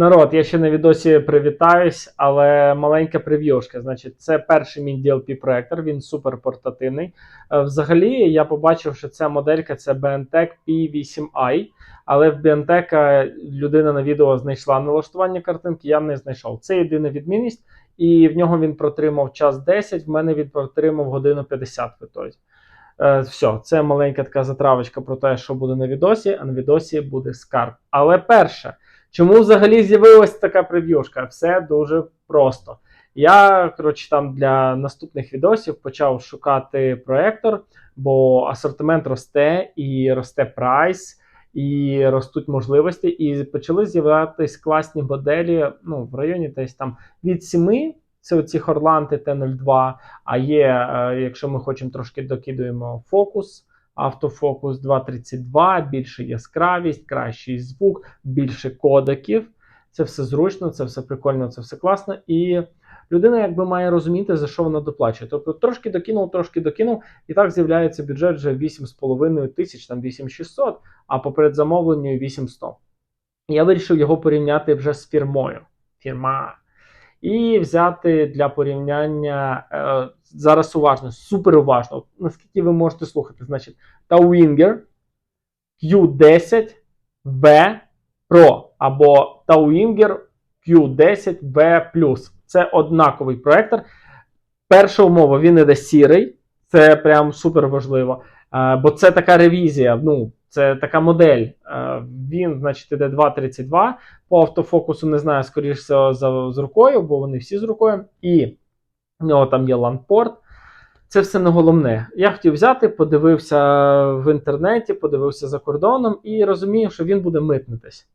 Народ, я ще на відосі привітаюсь, але маленька прев'юшка. Значить, це перший мій DLP проектор, він супер портативний. Е, Взагалі, я побачив, що ця моделька це BNTech P8i, але в BNTech людина на відео знайшла налаштування картинки, я не знайшов. Це єдина відмінність, і в нього він протримав час 10, в мене він протримав годину 50 в ітозі. Е, все, це маленька така затравочка про те, що буде на відосі, а на відосі буде скарб. Але перше. Чому взагалі з'явилася така прев'юшка? Все дуже просто. Я, коротше, там для наступних відосів почав шукати проектор, бо асортимент росте, і росте прайс, і ростуть можливості, і почали з'являтися класні моделі ну, в районі десь там від 7, це оці Хорланти Т02, а є, е, якщо ми хочемо трошки докидуємо фокус, автофокус 2.32, більше яскравість, кращий звук, більше кодеків. Це все зручно, це все прикольно, це все класно. І людина якби має розуміти, за що вона доплачує. Тобто трошки докинув, трошки докинув, і так з'являється бюджет вже 8,5 тисяч, там 8600, а по передзамовленню 8100. Я вирішив його порівняти вже з фірмою. Фірма. І взяти для порівняння е, зараз уважно, супер уважно. Наскільки ви можете слухати, значить, Tauwinger Q10 V Pro або Tauwinger Q10 V Це однаковий проектор. Перша умова, він іде сірий, це прям супер важливо. Е, бо це така ревізія. ну, це така модель. Е, Він, значить, іде 2.32. По автофокусу не знаю, скоріш всього, за, з рукою, бо вони всі з рукою. І в нього там є ланпорт. Це все не головне. Я хотів взяти, подивився в інтернеті, подивився за кордоном і розумію, що він буде митнитись.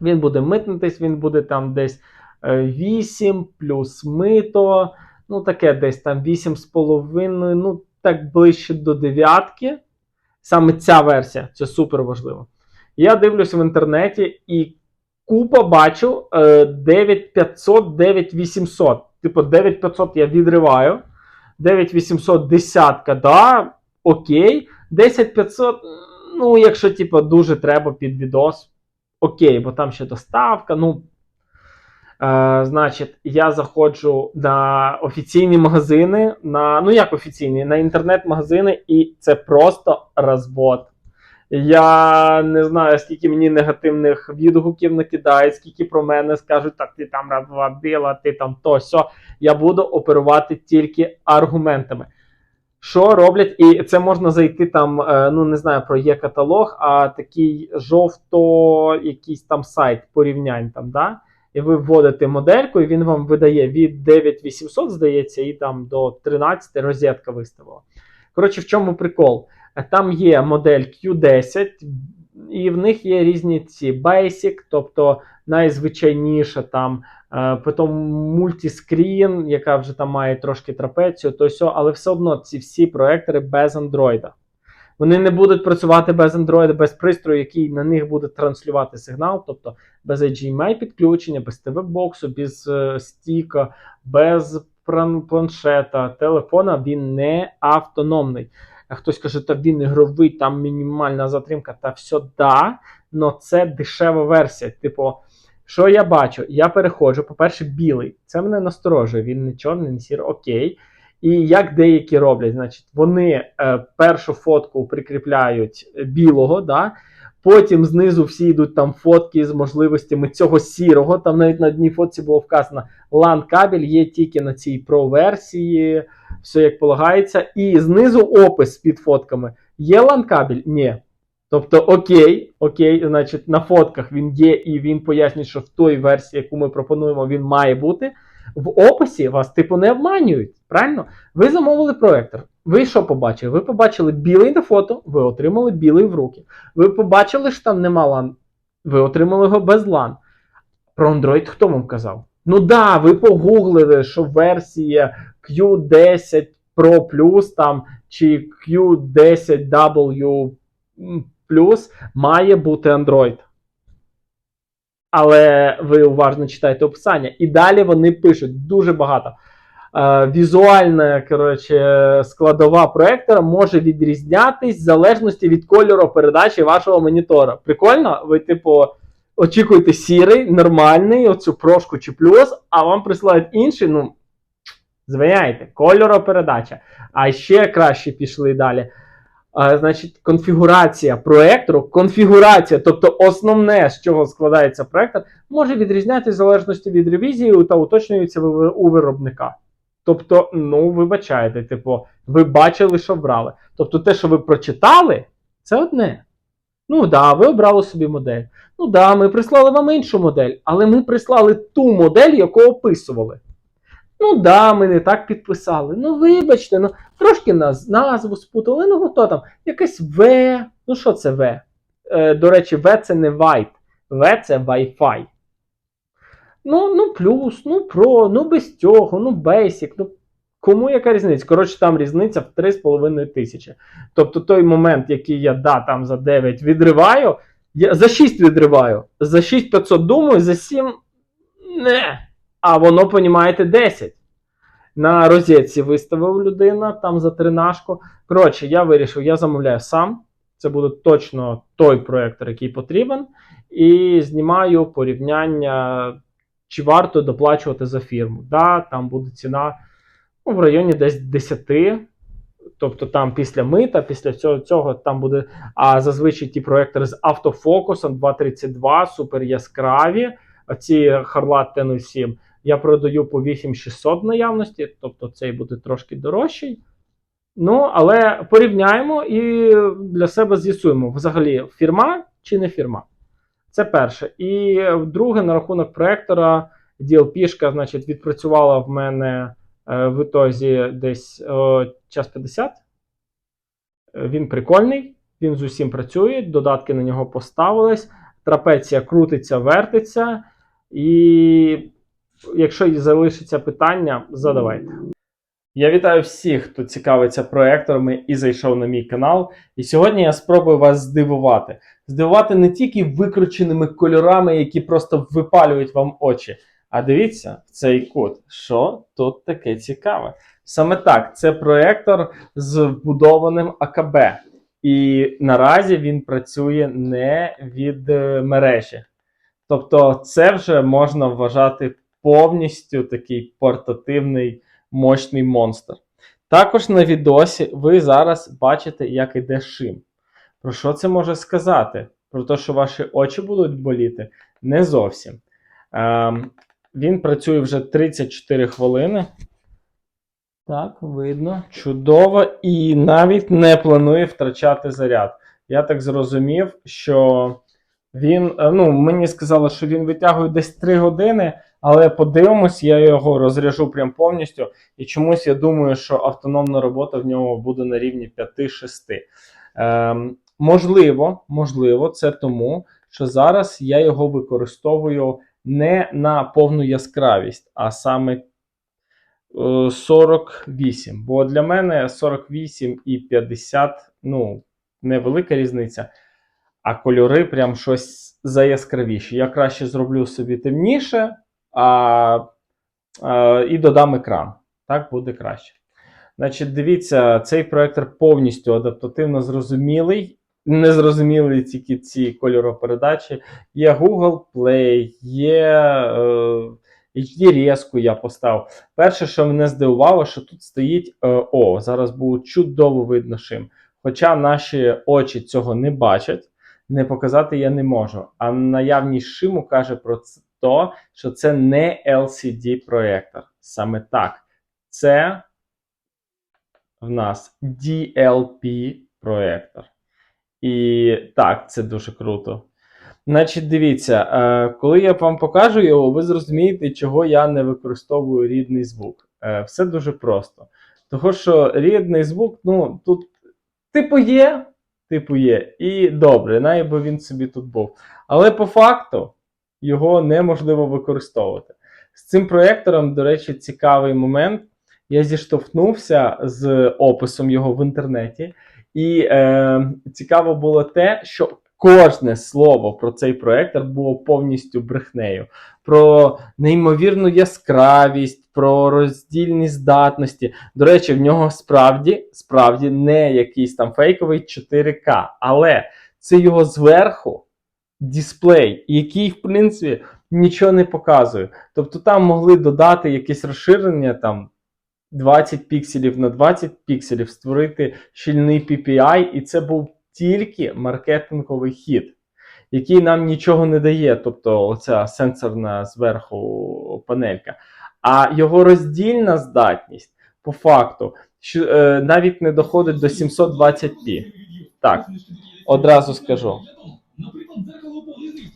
Він буде митнитись, він буде там десь е, 8 плюс мито, ну таке десь там 8,5, ну так ближче до дев'ятки. Саме ця версія, це супер важливо. Я дивлюся в інтернеті і купа бачу е, 9500, 9800. Типу 9500 я відриваю. 9800 десятка, да, окей. 10500, ну, якщо типу, дуже треба під відос, окей, бо там ще доставка. Ну, е, значить, я заходжу на офіційні магазини, на, ну як офіційні, на інтернет-магазини, і це просто розвод. Я не знаю, скільки мені негативних відгуків накидають, скільки про мене скажуть, так ти там розводила, ти там то сьо. Я буду оперувати тільки аргументами. Що роблять, і це можна зайти там, е, ну не знаю, про є каталог, а такий жовто якийсь там сайт порівнянь там, да? І ви вводите модельку, і він вам видає від 9800, здається, і там до 13 розетка виставила. Коротше, в чому прикол? Там є модель Q10, і в них є різні ці Basic, тобто найзвичайніша там, е, потім мультіскрін, яка вже там має трошки трапецію, то все, але все одно ці всі проектори без Android. Вони не будуть працювати без Android, без пристрою, який на них буде транслювати сигнал, тобто без HDMI підключення, без TV-боксу, без е, стіка, без планшета, телефона, він не автономний. Хтось каже, та він ігровий, там мінімальна затримка, та все да, але це дешева версія. Типу, що я бачу? Я переходжу, по-перше, білий. Це мене насторожує, він не чорний, не сірий, окей. І як деякі роблять, значить, вони е, першу фотку прикріпляють білого, да? потім знизу всі йдуть там фотки з можливостями цього сірого. Там навіть на одній фотці було вказано LAN кабель є тільки на цій Pro-версії, все як полагається. І знизу опис під фотками. Є LAN кабель? Ні. Тобто, окей, окей, значить, на фотках він є, і він пояснює, що в той версії, яку ми пропонуємо, він має бути. В описі вас, типу, не обманюють. Правильно? Ви замовили проектор. Ви що побачили? Ви побачили білий на фото, ви отримали білий в руки. Ви побачили, що там нема LAN, ви отримали його без LAN. Про Android хто вам казав? Ну да, ви погуглили, що версія Q10 Pro Plus там чи Q10W Plus має бути Android. Але ви уважно читайте описання. І далі вони пишуть дуже багато. Е, візуальна коротше, складова проектора може відрізнятись в залежності від кольору передачі вашого монітора. Прикольно? Ви, типу, очікуєте сірий, нормальний, оцю прошку чи плюс, а вам присилають інший, ну, звиняйте, кольоропередача. А ще краще пішли далі. Значить, конфігурація проектору, конфігурація, тобто основне, з чого складається проектор, може відрізнятися в залежності від ревізії та уточнюється у виробника. Тобто, ну, вибачайте, типу, ви бачили, що брали. Тобто, те, що ви прочитали, це одне. Ну да, ви обрали собі модель. Ну да, ми прислали вам іншу модель, але ми прислали ту модель, яку описували. Ну да, ми не так підписали. Ну, вибачте, ну трошки наз, назву спутали. Ну, то там, якесь В. Ну, що це В? Е, до речі, В це не Vibe. В це Wi-Fi. Ну, ну, плюс, ну про, ну без цього, ну basic, ну кому яка різниця? Коротше, там різниця в 3,5 тисячі. Тобто той момент, який я да, там за 9 відриваю, я за 6 відриваю, за 6500 думаю, за 7 не. А воно, понімаєте, 10. На розетці виставив людина там за тринашку. Коротше, я вирішив, я замовляю сам. Це буде точно той проектор, який потрібен. І знімаю порівняння, чи варто доплачувати за фірму. Да, там буде ціна ну, в районі десь 10. Тобто там після мита, після цього, цього там буде. А зазвичай ті проектори з автофокусом 232, супер яскраві. А ці Harlat T07 я продаю по 8600 в наявності, тобто цей буде трошки дорожчий. Ну, але порівняємо і для себе з'ясуємо, взагалі, фірма чи не фірма. Це перше. І друге, на рахунок проектора, DLP-шка, значить, відпрацювала в мене е, в ітозі десь о, час 50. Е, Він прикольний, він з усім працює, додатки на нього поставились, трапеція крутиться, вертиться. І якщо залишиться питання, задавайте. Я вітаю всіх, хто цікавиться проекторами і зайшов на мій канал. І сьогодні я спробую вас здивувати. Здивувати не тільки викрученими кольорами, які просто випалюють вам очі. А дивіться цей кут, що тут таке цікаве. Саме так, це проектор з вбудованим АКБ. І наразі він працює не від е, мережі. Тобто, це вже можна вважати повністю такий портативний мощний монстр. Також на відосі ви зараз бачите, як іде шим. Про що це може сказати? Про те, що ваші очі будуть боліти? Не зовсім. Ем, він працює вже 34 хвилини. Так, видно. Чудово. І навіть не планує втрачати заряд. Я так зрозумів, що він, е, ну, мені сказали, що він витягує десь 3 години, але подивимось, я його розряжу прям повністю. І чомусь я думаю, що автономна робота в нього буде на рівні 5-6. Ем, можливо, можливо, це тому, що зараз я його використовую не на повну яскравість, а саме е, 48. Бо для мене 48 і 50 ну, невелика різниця. А кольори прям щось заяскравіші. Я краще зроблю собі темніше, а, а, і додам екран. Так буде краще. Значить, дивіться, цей проектор повністю адаптативно зрозумілий. Не зрозуміли тільки ці кольоропередачі. Є Google Play, є е, HD резку я поставив. Перше, що мене здивувало, що тут стоїть е, О, зараз було чудово видно шим. Хоча наші очі цього не бачать, не показати я не можу. А наявність шиму каже про то, що це не LCD проєктор. Саме так. Це в нас DLP проєктор. І так, це дуже круто. Значить, дивіться, е, коли я вам покажу його, ви зрозумієте, чого я не використовую рідний звук. Е, все дуже просто. Того, що рідний звук, ну, тут, типу, є, типу, є. І добре, найби він собі тут був. Але по факту його неможливо використовувати. З цим проєктором, до речі, цікавий момент. Я зіштовхнувся з описом його в інтернеті, і е, цікаво було те, що кожне слово про цей проектор було повністю брехнею. Про неймовірну яскравість, про роздільні здатності. До речі, в нього справді, справді не якийсь там фейковий 4К, але це його зверху дисплей, який, в принципі, нічого не показує. Тобто там могли додати якесь розширення там 20 пікселів на 20 пікселів, створити щільний PPI, і це був тільки маркетинговий хід, який нам нічого не дає. Тобто, оця сенсорна зверху панелька. А його роздільна здатність, по факту, що, е, навіть не доходить до 720p. Так, одразу скажу.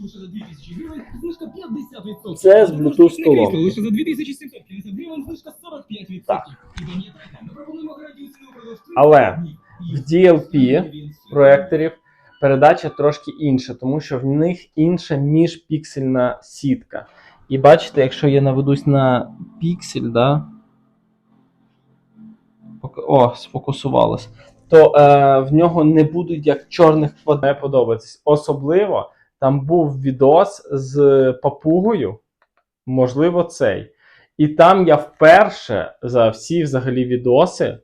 Лише за 2000 гривень, знижка 50%. Це з Bluetooth столом. Лише за 2750 гривень, знижка 45%. Так. І ми пропонуємо гарантію ціну впродовж 30 Але в DLP проекторів передача трошки інша, тому що в них інша міжпіксельна сітка. І бачите, якщо я наведусь на піксель, да? О, сфокусувалось. То е, в нього не будуть як чорних квад- не подобатись. Особливо там був відос з папугою, можливо, цей. І там я вперше за всі взагалі відоси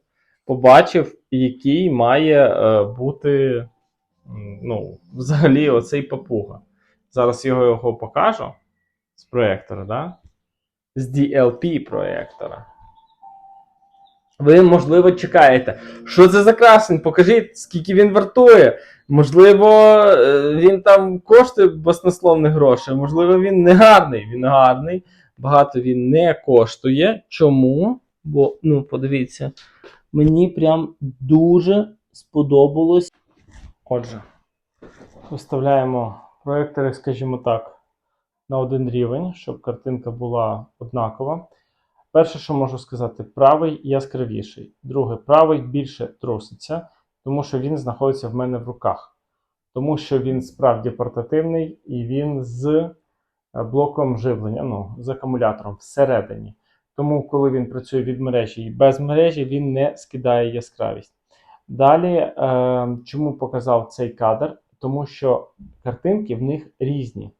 побачив, який має е, бути ну, взагалі оцей папуга. Зараз його, його покажу з проєктора, да? з DLP проєктора. Ви, можливо, чекаєте, що це за красень? Покажіть, скільки він вартує. Можливо, е, він там коштує баснословних грошей, можливо, він не гарний. Він гарний, багато він не коштує. Чому? Бо, ну, подивіться, мені прям дуже сподобалось. Отже, виставляємо проектори, скажімо так, на один рівень, щоб картинка була однакова. Перше, що можу сказати, правий яскравіший. Друге, правий більше труситься, тому що він знаходиться в мене в руках. Тому що він справді портативний і він з е, блоком живлення, ну, з акумулятором всередині. Тому, коли він працює від мережі і без мережі, він не скидає яскравість. Далі, е, чому показав цей кадр? Тому що картинки в них різні.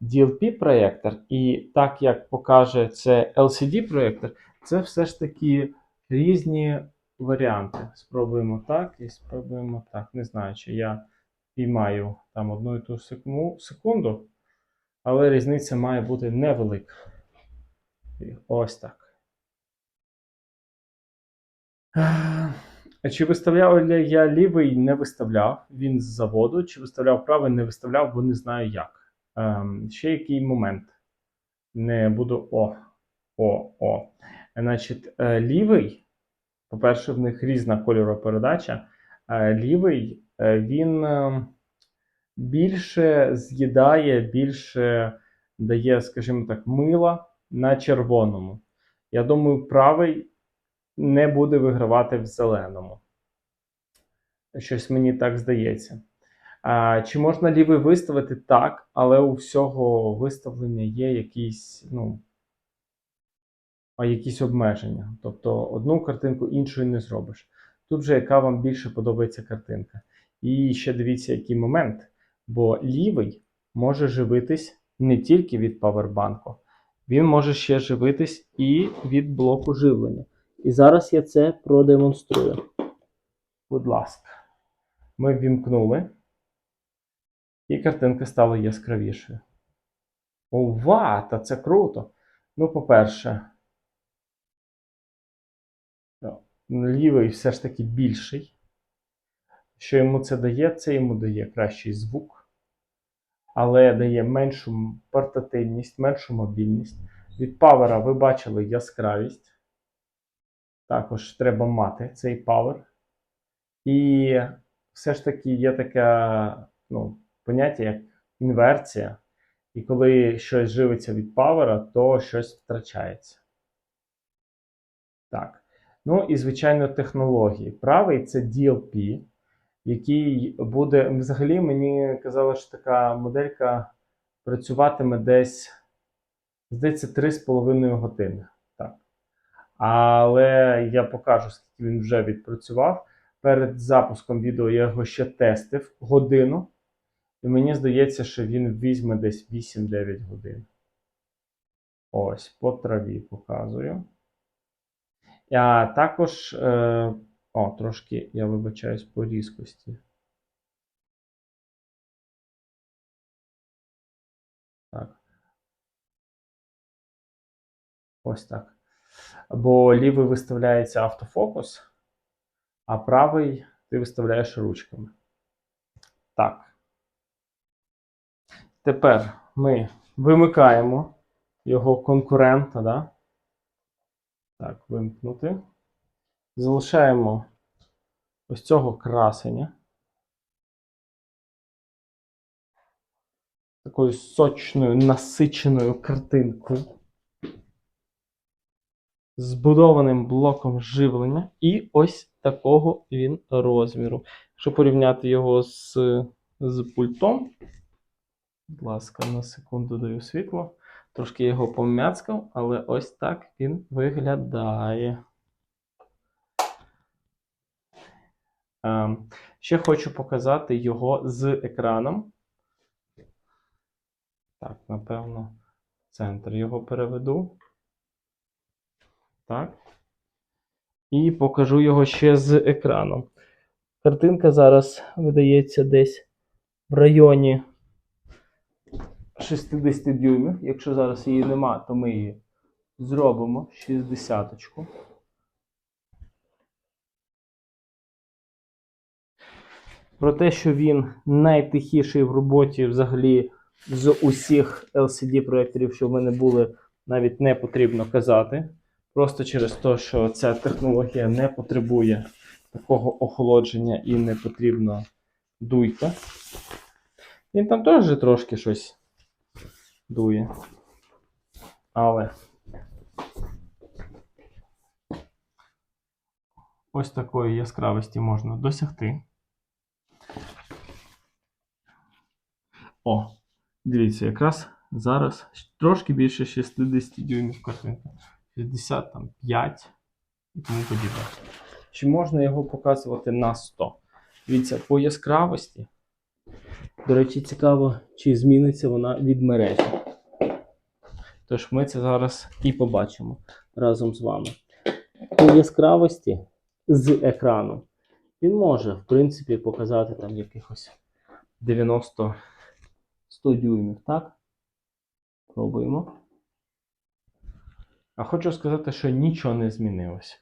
DLP-проєктор, і так як покаже це LCD-проєктор, це все ж таки різні варіанти. Спробуємо так і спробуємо так. Не знаю, чи я піймаю там одну і ту секунду, але різниця має бути невелика. Ось так. Чи виставляв я лівий, не виставляв. Він з заводу. Чи виставляв правий, не виставляв, бо не знаю як. Ем, ще який момент. Не буду. О. О, о. Значить, е, лівий, по-перше, в них різна кольоропередача. Е, лівий е, він е, більше з'їдає, більше дає, скажімо так, мила на червоному. Я думаю, правий не буде вигравати в зеленому. Щось мені так здається. Чи можна лівий виставити? Так, але у всього виставлення є якісь, ну, якісь обмеження. Тобто одну картинку іншою не зробиш. Тут же яка вам більше подобається картинка. І ще дивіться, який момент. Бо лівий може живитись не тільки від павербанку, він може ще живитись і від блоку живлення. І зараз я це продемонструю. Будь ласка, ми ввімкнули, і картинка стала яскравішою. Ова, та це круто! Ну, по-перше, лівий все ж таки більший. Що йому це дає? Це йому дає кращий звук, але дає меншу портативність, меншу мобільність. Від павера ви бачили яскравість. Також треба мати цей павер. І все ж таки є таке ну, поняття, як інверсія. І коли щось живиться від павера, то щось втрачається. Так. Ну і, звичайно, технології. Правий це DLP, який буде. Взагалі, мені казали, що така моделька працюватиме десь, здається, 3,5 години. Так. Але я покажу, скільки він вже відпрацював. Перед запуском відео я його ще тестив годину. І мені здається, що він візьме десь 8-9 годин. Ось, по траві показую. А також, е, о, трошки я вибачаюсь по різкості. Так. Ось так. Бо лівий виставляється автофокус, а правий ти виставляєш ручками. Так. Тепер ми вимикаємо його конкурента. да? Так, вимкнути. Залишаємо ось цього красення. Такою сочною, насиченою картинкою. Збудованим блоком живлення. І ось такого він розміру. Якщо порівняти його з, з пультом, будь ласка, на секунду даю світло. Трошки його пом'яцкав, але ось так він виглядає. Ем, ще хочу показати його з екраном. Так, напевно, центр його переведу. Так. І покажу його ще з екраном. Картинка зараз видається десь в районі 60 дюймів. Якщо зараз її нема, то ми її зробимо 60. -очку. Про те, що він найтихіший в роботі взагалі з усіх LCD-проєкторів, що в мене були, навіть не потрібно казати. Просто через те, що ця технологія не потребує такого охолодження і не потрібна дуйка. Він там теж трошки щось дує. Але ось такої яскравості можна досягти. О, дивіться, якраз зараз трошки більше 60 дюймів картинка. 65 і тому подібне. Чи можна його показувати на 100? Дивіться, по яскравості. До речі, цікаво, чи зміниться вона від мережі. Тож ми це зараз і побачимо разом з вами. По яскравості з екрану він може, в принципі, показати там якихось 90 100 дюймів, так? Пробуємо. А хочу сказати, що нічого не змінилося.